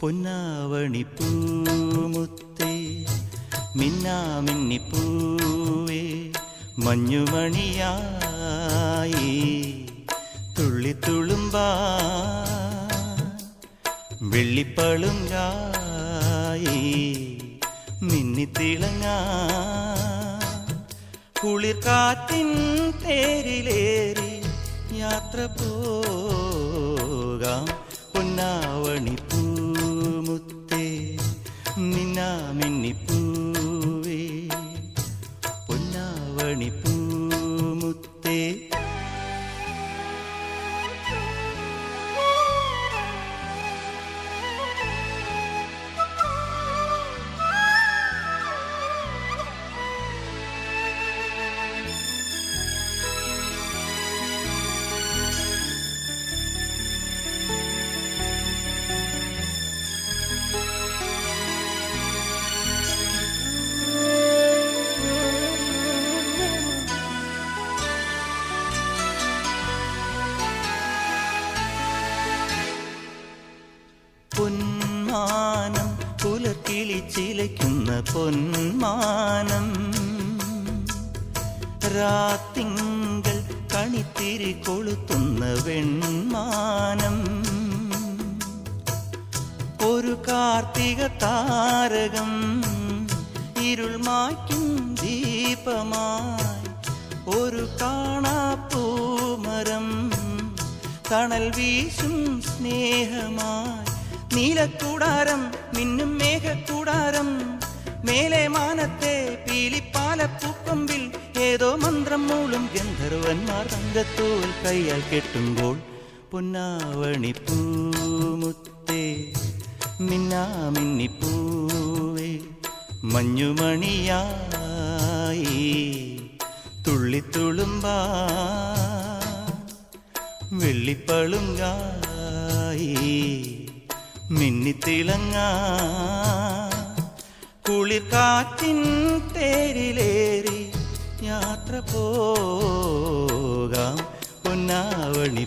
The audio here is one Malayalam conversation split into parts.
പൊന്നാവണി പൂമുത്തേ മിന്നാമിന്നി പൂവേ മഞ്ഞുമണിയായി തുള്ളി തുളുമ്പാ വെള്ളിപ്പളുങ്കായി മിന്നിത്തിളങ്ങാ കുളിർ കാറ്റിൻ തേരിലേറി യാത്ര പോകാം പൊന്നാവണി പുലക്കിളി ചിലയ്ക്കുന്ന പൊന്മാനം. രാത്തിങ്കൾ കണിത്തിരി കൊളുത്തുന്ന വെൺമാനം. ഒരു കാർത്തിക താരകം ഇരുൾ മായ്ക്കും ദീപമായി. ഒരു കാണാപ്പൂമരം തണൽ വീശും സ്നേഹമായി. നീലക്കൂടാരം മിന്നും മേഘക്കൂടാരം. മേലെ മാനത്തെ പീലിപ്പാലപ്പൂക്കൊമ്പിൽ ഏതോ മന്ത്രം മൂളും. ഗന്ധർവന്മാർ തങ്കത്തോൽ കൈയാൽ കെട്ടുമ്പോൾ പൊന്നാവണി പൂമുത്തേ മിന്നാമിന്നി പൂവേ മഞ്ഞുമണിയായി തുള്ളിത്തുളുമ്പാ വെള്ളിപ്പളുങ്കായി. മിന്നിത്തിളങ്ങാ. കുളിർക്കാറ്റിൻ തേരിലേറി യാത്ര പോകാം. പൊന്നാവണി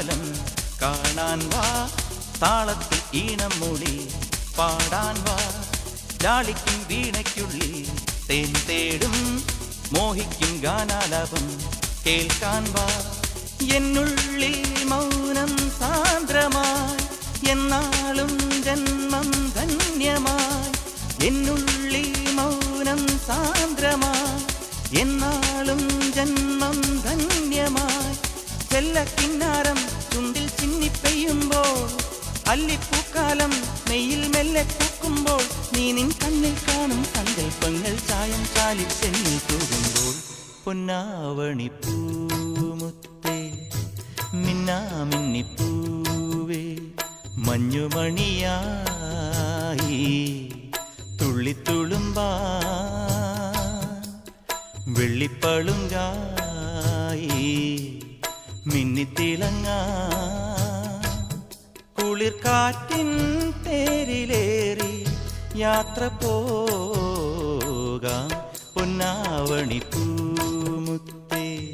പായം കാലം കാണാൻ വാ താളത്തിൽ ഈണം മൂളി പാടാൻ വാ ലാളിക്കും വീണയ്ക്കുള്ളിൽ തേൻ തേടും മോഹിക്കും ഗാനാലാപം കേൾക്കാൻ വാ എന്നുള്ളിൽ മൗനം സാന്ദ്രമായി എന്നാളും ജന്മം ധന്യമായി എന്നുള്ളിൽ മൗനം സാന്ദ്രമായി എന്നാളും ജന്മം ധന്യമായി ചെല്ലക്കിന്നാരം ചുണ്ടിൽ ചിന്നിപ്പെയ്യുമ്പോൾ അല്ലിപ്പൂക്കാലം മെയ്യിൽ മെല്ലെ പൂക്കുമ്പോൾ നീ നിൻ കണ്ണിൽ കാണും സങ്കല്പങ്ങൾ ചായം ചാലിൽ ചെന്നിൽ തൂകുമ്പോൾ പൊന്നാവണി പൂമുത്തേ മിന്നാമിന്നി പൂവേ മഞ്ഞുമണിയായി തുള്ളിത്തുളുമ്പാ വെള്ളിപ്പളുങ്കായി മിന്നിത്തിളങ്ങാ കുളിർ കാറ്റിൻ തേരിലേറി യാത്ര പോകാം. പൊന്നാവണി പൂമുത്തേ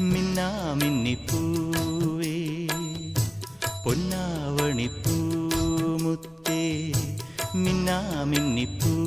മിന്നാമിന്നി പൂവേ. പൊന്നാവണി പൂമുത്തേ മിന്നാമിന്നിപ്പൂ